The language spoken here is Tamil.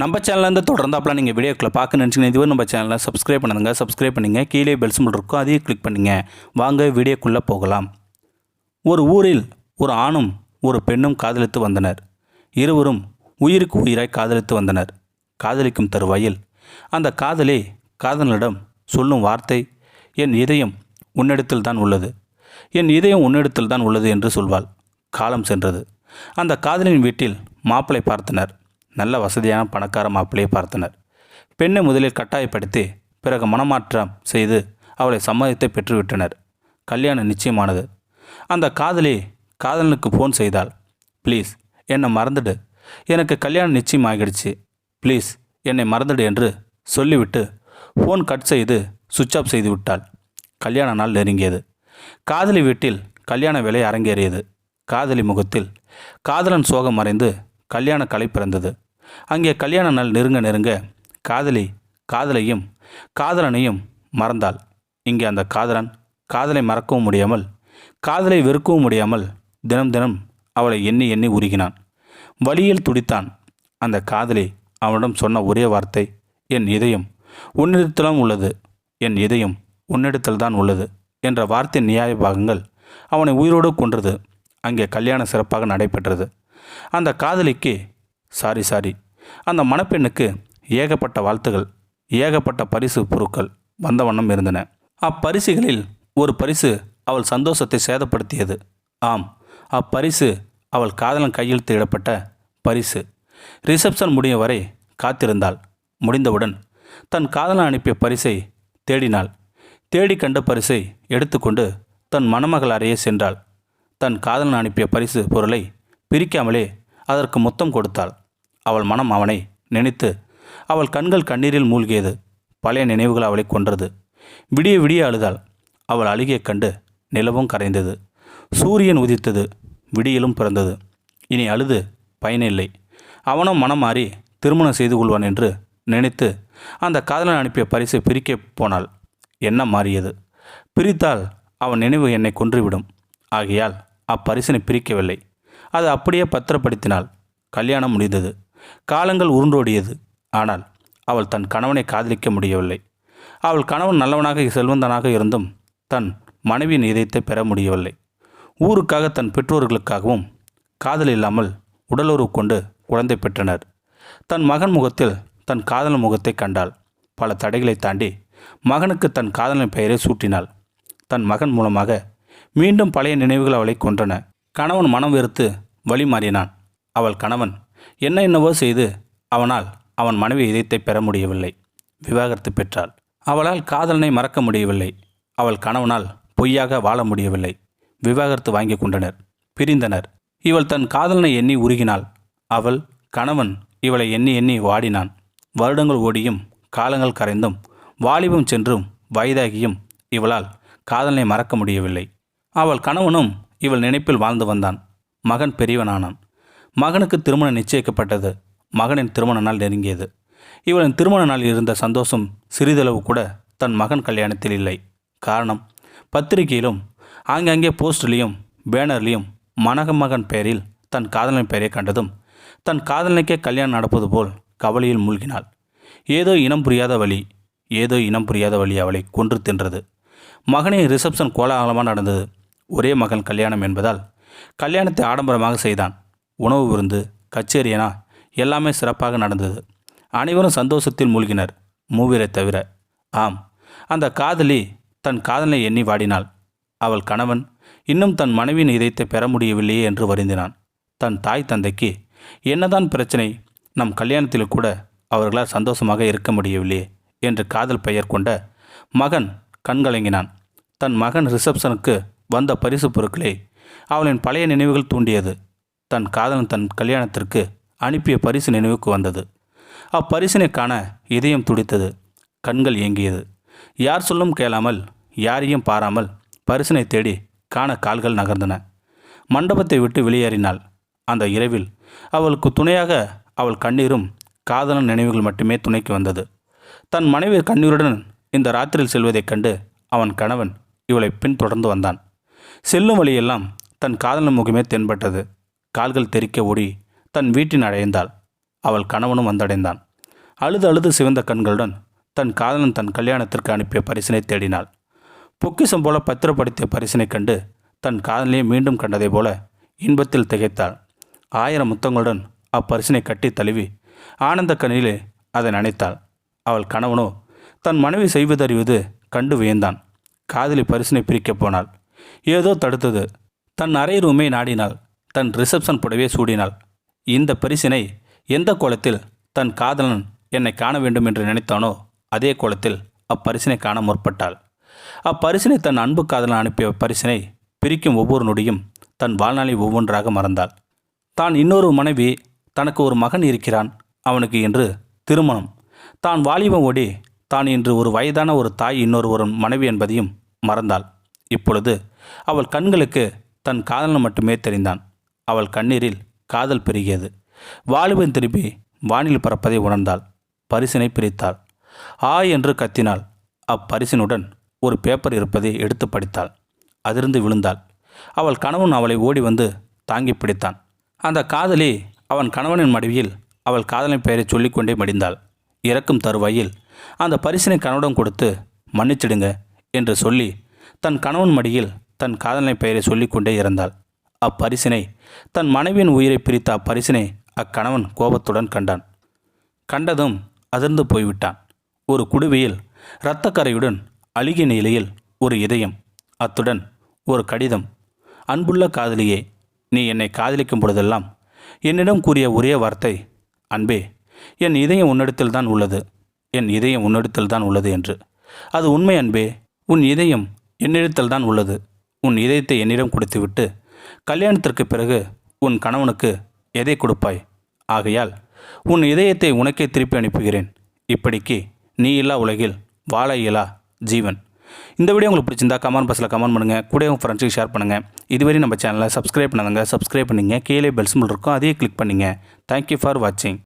நம்ம சேனல்லேருந்து தொடர்ந்தாப்பெல்லாம் நீங்கள் வீடியோக்களை பார்க்க நினச்சிங்கன்னா இதுவே நம்ம சேனலை சப்ஸ்கிரைப் பண்ணுங்க சப்ஸ்கிரைப் பண்ணுங்கள் கீழே பெல்ஸ் சிம்பிள் இருக்கும். அதையும் கிளிக் பண்ணுங்கள் வாங்க வீடியோக்குள்ளே போகலாம். ஒரு ஊரில் ஒரு ஆணும் ஒரு பெண்ணும் காதலித்து வந்தனர். இருவரும் உயிருக்கு உயிராய் காதலித்து வந்தனர். காதலிக்கும் தருவாயில். அந்த காதலே காதலனிடம் சொல்லும் வார்த்தை என் இதயம் உன்னிடத்தில் தான் உள்ளது. என் இதயம் உன்னிடத்தில் தான் உள்ளது என்று சொல்வாள். காலம் சென்றது. அந்த காதலின் வீட்டில் மாப்பிளை பார்த்தனர். நல்ல வசதியான பணக்கார மாப்பிள்ளையை பார்த்தனர். பெண்ணை முதலில் கட்டாயப்படுத்தி பிறகு மனமாற்றம் செய்து அவளை சம்மதத்தை பெற்றுவிட்டனர். கல்யாணம் நிச்சயமானது. அந்த காதலி காதலனுக்கு ஃபோன் செய்தாள். ப்ளீஸ் என்னை மறந்துடு. எனக்கு கல்யாணம் நிச்சயம் ஆகிடுச்சு ப்ளீஸ் என்னை மறந்துடு என்று சொல்லிவிட்டு ஃபோன் கட் செய்து சுவிட்ச் ஆஃப் செய்து விட்டாள். கல்யாண நாள் நெருங்கியது. காதலி வீட்டில் கல்யாண வேலை அரங்கேறியது. காதலி முகத்தில் காதலன் சோகம் மறைந்து கல்யாண கலை பிறந்தது. அங்கே கல்யாண நாள் நெருங்க நெருங்க காதலி காதலையும் காதலனையும் மறந்தாள். இங்கே அந்த காதலன் காதலை மறக்கவும் முடியாமல் காதலை வெறுக்கவும் முடியாமல் தினம் தினம் அவளை எண்ணி எண்ணி உருகினான். வழியில் துடித்தான் அந்த காதலி. அவனிடம் சொன்ன ஒரே வார்த்தை என் இதயம் உன்னிடத்திலும் உள்ளது. என் இதயம் உன்னிடத்தில்தான் உள்ளது என்ற வார்த்தை நியாய பாகங்கள் அவனை உயிரோடு கொன்றது. அங்கே கல்யாணம் சிறப்பாக நடைபெற்றது. அந்த காதலிக்கு சாரி சாரி. அந்த மணப்பெண்ணுக்கு ஏகப்பட்ட வாழ்த்துகள் ஏகப்பட்ட பரிசு பொருட்கள் வந்த வண்ணம் இருந்தன. அப்பரிசுகளில் ஒரு பரிசு அவள் சந்தோஷத்தை சேதப்படுத்தியது. ஆம் அப்பரிசு அவள் காதலன் கையெழுத்து இடப்பட்ட பரிசு. ரிசப்ஷன் முடியும் வரை காத்திருந்தாள். முடிந்தவுடன் தன் காதலன் அனுப்பிய பரிசை தேடினாள். தேடி கண்ட பரிசை எடுத்துக்கொண்டு தன் மணமகள் அறையே சென்றாள். தன் காதலன் அனுப்பிய பரிசு பொருளை பிரிக்காமலே அதற்கு முத்தம் கொடுத்தாள். அவள் மனம் அவனை நினைத்து அவள் கண்கள் கண்ணீரில் மூழ்கியது. பழைய நினைவுகள் அவளை கொன்றது. விடிய விடிய அழுதாள். அவள் அழுகிய கண்டு நிலவும் கரைந்தது. சூரியன் உதித்தது. விடியலும் பிறந்தது. இனி அழுது பயனில்லை அவனும் மனம் மாறி திருமணம் செய்து கொள்வான் என்று நினைத்து அந்த காதலன் அனுப்பிய பரிசை பிரிக்கப் போனாள். எண்ணம் மாறியது. பிரித்தால் அவன் நினைவு என்னை கொன்றுவிடும். ஆகையால் அப்பரிசனை பிரிக்கவில்லை. அது அப்படியே பத்திரப்படுத்தினாள். கல்யாணம் முடிந்தது. காலங்கள் உருண்டோடியது. ஆனால் அவள் தன் கணவனை காதலிக்க முடியவில்லை. அவள் கணவன் நல்லவனாக செல்வந்தனாக இருந்தும் தன் மனைவியின் இதயத்தை பெற முடியவில்லை. ஊருக்காக தன் பெற்றோர்களுக்காகவும் காதல் இல்லாமல் உடலுறவு கொண்டு குழந்தை பெற்றனர். தன் மகன் முகத்தில் தன் காதலன் முகத்தை கண்டாள். பல தடைகளை தாண்டி மகனுக்கு தன் காதலன் பெயரை சூட்டினாள். தன் மகன் மூலமாக மீண்டும் பழைய நினைவுகள் அவளை கொன்றன. கணவன் மனம் வெறுத்து வழி மாறினான் அவள் கணவன் என்ன என்னவோ செய்து அவனால் அவன் மனைவி இதயத்தை பெற முடியவில்லை. விவாகரத்து பெற்றாள். அவளால் காதலனை மறக்க முடியவில்லை. அவள் கணவனால் பொய்யாக வாழ முடியவில்லை. விவாகரத்து வாங்கி கொண்டனர். பிரிந்தனர். இவள் தன் காதலனை எண்ணி உருகினாள். அவள் கணவன் இவளை எண்ணி எண்ணி வாடினான். வருடங்கள் ஓடியும் காலங்கள் கரைந்தும் வாலிபம் சென்றும் வயதாகியும் இவளால் காதலனை மறக்க முடியவில்லை. அவள் கணவனும் இவள் நினைப்பில் வாழ்ந்து வந்தான். மகன் பெரியவனானான். மகனுக்கு திருமணம் நிச்சயிக்கப்பட்டது. மகனின் திருமண நாள் நெருங்கியது. இவளின் திருமண நாளில் இருந்த சந்தோஷம் சிறிதளவு கூட தன் மகன் கல்யாணத்தில் இல்லை. காரணம் பத்திரிகையிலும் ஆங்காங்கே போஸ்ட்லேயும் பேனர்லேயும் மணமகன் பெயரில் தன் காதலன் பெயரை கண்டதும் தன் காதலனுக்கே கல்யாணம் நடப்பது போல் கவலையில் மூழ்கினாள். ஏதோ இனம் புரியாத வழி ஏதோ இனம் புரியாத வழி அவளை கொன்று தின்றது. மகனின் ரிசப்ஷன் கோலாகலமாக நடந்தது. ஒரே மகன் கல்யாணம் என்பதால் கல்யாணத்தை ஆடம்பரமாக செய்தான். உணவு விருந்து கச்சேரியனா எல்லாமே சிறப்பாக நடந்தது. அனைவரும் சந்தோஷத்தில் மூழ்கினர் மூவிரை தவிர. ஆம் அந்த காதலி தன் காதலை எண்ணி வாடினாள். அவள் கணவன் இன்னும் தன் மனைவியின் இதயத்தை பெற முடியவில்லையே என்று வருந்தினான். தன் தாய் தந்தைக்கு என்னதான் பிரச்சனை நம் கல்யாணத்தில் கூட அவர்களால் சந்தோஷமாக இருக்க முடியவில்லையே என்று காதல் பெயர் கொண்ட மகன் கண்கலங்கினான். தன் மகன் ரிசப்ஷனுக்கு வந்த பரிசு பொருட்களை அவளின் பழைய நினைவுகள் தூண்டியது. தன் காதலன் தன் கல்யாணத்திற்கு அனுப்பிய பரிசு நினைவுக்கு வந்தது. அப்பரிசினை காண இதயம் துடித்தது. கண்கள் ஏங்கியது. யார் சொல்லும் கேளாமல் யாரையும் பாராமல் பரிசினை தேடி காண கால்கள் நகர்ந்தன. மண்டபத்தை விட்டு வெளியேறினாள். அந்த இரவில் அவளுக்கு துணையாக அவள் கண்ணீரும் காதலன் நினைவுகள் மட்டுமே துணைக்கு வந்தது. தன் மனைவி கண்ணீருடன் இந்த ராத்திரியில் செல்வதைக் கண்டு அவன் கணவன் இவளை பின்தொடர்ந்து வந்தான். செல்லும் வழியெல்லாம் தன் காதலன் முகமே தென்பட்டது. கால்கள் தெறிக்க ஓடி தன் வீட்டின் அடைந்தாள். அவள் கணவனும் வந்தடைந்தான். அழுது அழுது சிவந்த கண்களுடன் தன் காதலன் தன் கல்யாணத்திற்கு அனுப்பிய பரிசினை தேடினாள். பொக்கிஷம் போல பத்திரப்படுத்திய பரிசினை கண்டு தன் காதலியை மீண்டும் கண்டதைப் போல இன்பத்தில் திகைத்தாள். ஆயிரம் முத்தங்களுடன் அப்பரிசினை கட்டி தழுவி ஆனந்த கண்ணிலே அதை நினைத்தாள். அவள் கணவனோ தன் மனைவி செய்வதறிவது கண்டு வியந்தான். காதலி பரிசினை பிரிக்கப் போனாள். ஏதோ தடுத்தது. தன் அறை ரூமை நாடினாள். தன் ரிசப்ஷன் புடவே சூடினாள். இந்த பரிசினை எந்த கோலத்தில் தன் காதலன் என்னை காண வேண்டும் என்று நினைத்தானோ அதே கோலத்தில் அப்பரிசினை காண முற்பட்டாள். அப்பரிசினை தன் அன்பு காதலன் அனுப்பிய பரிசினை பிரிக்கும் ஒவ்வொரு நொடியும் தன் வாழ்நாளை ஒவ்வொன்றாக மறந்தாள். தான் இன்னொரு மனைவி தனக்கு ஒரு மகன் இருக்கிறான் அவனுக்கு என்று திருமணம். தான் வாலிபம் ஓடி தான் இன்று ஒரு வயதான ஒரு தாய் இன்னொரு ஒரு மனைவி என்பதையும் மறந்தாள். இப்பொழுது அவள் கண்களுக்கு தன் காதலன் மட்டுமே தெரிந்தான். அவள் கண்ணீரில் காதல் பெருகியது. வாலிபன் திருப்பி வானில் பறப்பதை உணர்ந்தாள். பரிசினை பிரித்தாள். ஆ என்று கத்தினாள். அப்பரிசினுடன் ஒரு பேப்பர் இருப்பதை எடுத்து படித்தாள். அதிர்ந்து விழுந்தாள். அவள் கணவன் அவளை ஓடி வந்து தாங்கி பிடித்தான். அந்த காதலி அவன் கணவனின் மடிவில் அவள் காதலின் பெயரை சொல்லிக்கொண்டே மடிந்தாள். இறக்கும் தருவாயில் அந்த பரிசினை கணவனிடம் கொடுத்து மன்னிச்சிடுங்க என்று சொல்லி தன் கணவன் மடியில் தன் காதலை பெயரை சொல்லிக்கொண்டே இருந்தாள் அப்பரிசினை தன் மனைவியின் உயிரை பிரித்த அப்பரிசினை அக்கணவன் கோபத்துடன் கண்டான். கண்டதும் அதிர்ந்து போய்விட்டான். ஒரு குடுவியில் இரத்தக்கரையுடன் அழுகிய நிலையில் ஒரு இதயம் அத்துடன் ஒரு கடிதம். அன்புள்ள காதலியே நீ என்னை காதலிக்கும் பொழுதெல்லாம் என்னிடம் கூறிய ஒரே வார்த்தை அன்பே என் இதயம் உன்னிடத்தில் தான் உள்ளது என் இதயம் உன்னிடத்தில் தான் உள்ளது என்று. அது உண்மை அன்பே உன் இதயம் என்னிடத்தில் தான் உள்ளது உன் இதயத்தை என்னிடம் கொடுத்துவிட்டு கல்யாணத்திற்கு பிறகு உன் கணவனுக்கு எதை கொடுப்பாய்? ஆகையால் உன் இதயத்தை உனக்கே திருப்பி அனுப்புகிறேன். இப்படிக்கு நீ இல்லா உலகில் வாழ இயலா ஜீவன். இந்த வீடியோ உங்களுக்கு பிடிச்சிருந்தா கமெண்ட் பாக்ஸில் கமெண்ட் பண்ணுங்கள் கூட உங்கள் ஃப்ரெண்ட்ஸுக்கு ஷேர் பண்ணுங்கள் இதுவரை நம்ம சேனலை சப்ஸ்கிரைப் பண்ணாதங்க சப்ஸ்கிரைப் பண்ணிங்க. கீழே பெல்ஸ் இருக்கும் அதையே கிளிக் பண்ணிங்க. தேங்க்யூ ஃபார் வாட்சிங்